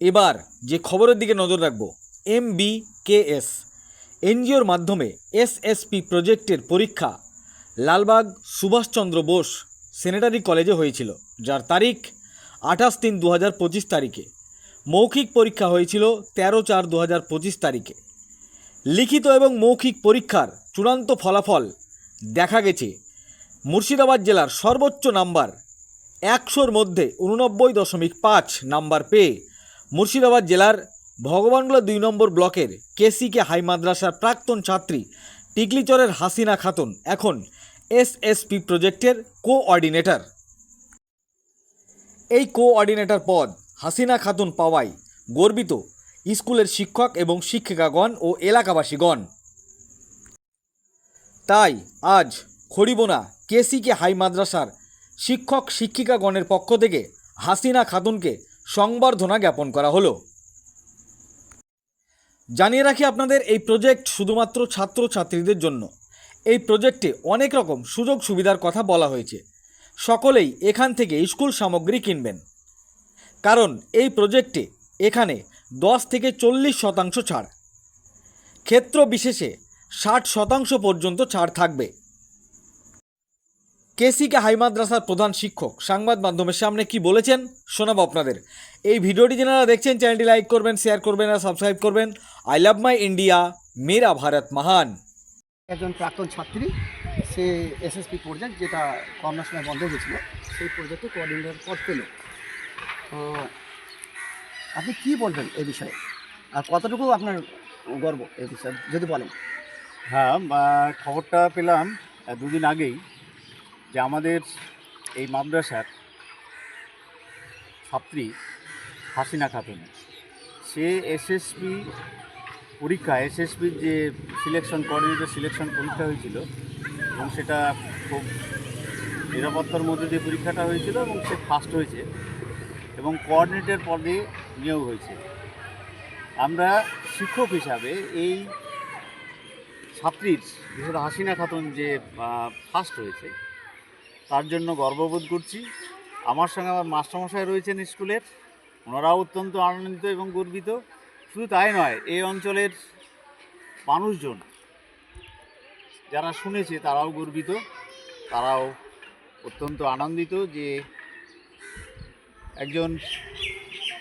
এবার যে খবরের দিকে নজর রাখব এম বি কে এস এনজিওর মাধ্যমে এসএসপি প্রজেক্টের পরীক্ষা লালবাগ সুভাষচন্দ্র বোস সেনেটারি কলেজে হয়েছিল, যার তারিখ আঠাশ তিন দু হাজার পঁচিশ তারিখে। মৌখিক পরীক্ষা হয়েছিল তেরো চার দু হাজার পঁচিশ তারিখে। লিখিত এবং মৌখিক পরীক্ষার চূড়ান্ত ফলাফল দেখা গেছে মুর্শিদাবাদ জেলার সর্বোচ্চ নাম্বার একশোর মধ্যে উননব্বই দশমিক পাঁচ নাম্বার পেয়ে মুর্শিদাবাদ জেলার ভগবানগোলা দুই নম্বর ব্লকের কেসিকে হাই মাদ্রাসার প্রাক্তন ছাত্রী টিকলিচরের হাসিনা খাতুন, এখন এসএসপি প্রজেক্টের কোঅর্ডিনেটর। এই কোঅর্ডিনেটর পদ হাসিনা খাতুন পাওয়ায় গর্বিত স্কুলের শিক্ষক এবং শিক্ষিকাগণ ও এলাকাবাসীগণ। তাই আজ খড়িবোনা কেসিকে হাই মাদ্রাসার শিক্ষক শিক্ষিকাগণের পক্ষ থেকে হাসিনা খাতুনকে সংবর্ধনা জ্ঞাপন করা হলো। জানিয়ে রাখি আপনাদের এই প্রজেক্ট শুধুমাত্র ছাত্রছাত্রীদের জন্য। এই প্রজেক্টে অনেক রকম সুযোগ সুবিধার কথা বলা হয়েছে। সকলেই এখান থেকে স্কুল সামগ্রী কিনবেন। কারণ এই প্রজেক্টে এখানে দশ থেকে চল্লিশ শতাংশ ছাড়। ক্ষেত্র বিশেষে ষাট শতাংশ পর্যন্ত ছাড় থাকবে। কেসিকে হাই মাদ্রাসার প্রধান শিক্ষক। সংবাদ মাধ্যমের সামনে কি বলেছেন শোনাবো আপনাদের। এই ভিডিওটি যারা দেখছেন চ্যানেলটি লাইক করবেন শেয়ার করবেন আর সাবস্ক্রাইব করবেন। আই লাভ মাই ইন্ডিয়া মেরা ভারত মহান। একজন প্রাক্তন ছাত্রী সে এসএসপি প্রজেক্ট যেটা করোনার সময় বন্ধ হয়েছিল সেই প্রজেক্টে কোঅর্ডিনেটর পদ পেল। তো আপনি কি বলবেন এই বিষয়ে? আর কতটুকু আপনার গর্ব এই বিষয়ে যদি বলেন? হ্যাঁ খবরটা পেলাম দুদিন আগেই। যে আমাদের এই মাদ্রাসার ছাত্রী হাসিনা খাতুন, সে এসএসপি পরীক্ষা এসএসপির যে সিলেকশন কোঅর্ডিনেটর সিলেকশন পরীক্ষা হয়েছিল এবং সেটা খুব নিরাপত্তার মধ্যে দিয়ে পরীক্ষাটা হয়েছিল এবং সে ফার্স্ট হয়েছে এবং কোঅর্ডিনেটর পদে নিয়োগ হয়েছে। আমরা শিক্ষক হিসাবে এই ছাত্রীর বিশেষ হাসিনা খাতুন যে ফার্স্ট হয়েছে তার জন্য গর্ববোধ করছি। আমার সঙ্গে আমার মাস্টারমশাই রয়েছেন স্কুলের। ওনারাও অত্যন্ত আনন্দিত এবং গর্বিত। শুধু তাই নয়, এই অঞ্চলের মানুষজন যারা শুনেছে তারাও গর্বিত। তারাও অত্যন্ত আনন্দিত যে একজন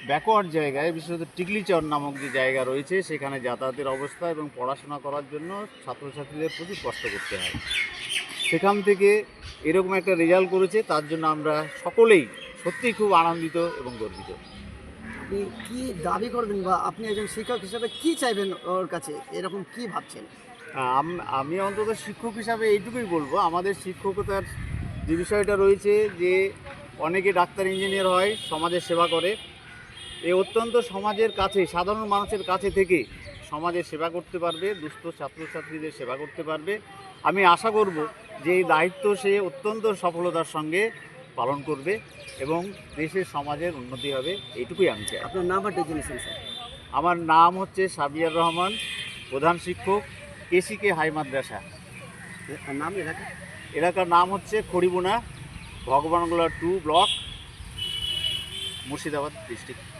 ব্যাকওয়ার্ড জায়গায়, বিশেষত টিকলিচর নামক যে জায়গা রয়েছে, সেখানে যাতায়াতের অবস্থা এবং পড়াশোনা করার জন্য ছাত্রছাত্রীদের প্রচুর কষ্ট করতে হয়। সেখান থেকে এরকম একটা রেজাল্ট করেছে তার জন্য আমরা সকলেই সত্যিই খুব আনন্দিত এবং গর্বিত। আপনি কি দাবি করবেন বা আপনি একজন শিক্ষক হিসাবে কি চাইবেন ওর কাছে? এরকম কি ভাবছেন? আমি অন্তত শিক্ষক হিসাবে এইটুকুই বলব আমাদের শিক্ষকতার যে বিষয়টা রয়েছে যে অনেকে ডাক্তার ইঞ্জিনিয়ার হয় সমাজের সেবা করে। এ অত্যন্ত সমাজের কাছে সাধারণ মানুষের কাছে থেকে সমাজের সেবা করতে পারবে দুস্থ ছাত্রছাত্রীদের সেবা করতে পারবে। আমি আশা করব যে এই দায়িত্ব সে অত্যন্ত সফলতার সঙ্গে পালন করবে এবং দেশের সমাজের উন্নতি হবে এইটুকুই আমি চাই। আপনার নাম আর ডেজিনেশন স্যার? আমার নাম হচ্ছে সাবিয়ার রহমান প্রধান শিক্ষক কেসিকে হাই মাদ্রাসা। নাম এলাকা? এলাকার নাম হচ্ছে Kharibona Bhagwangola two block Murshidabad district.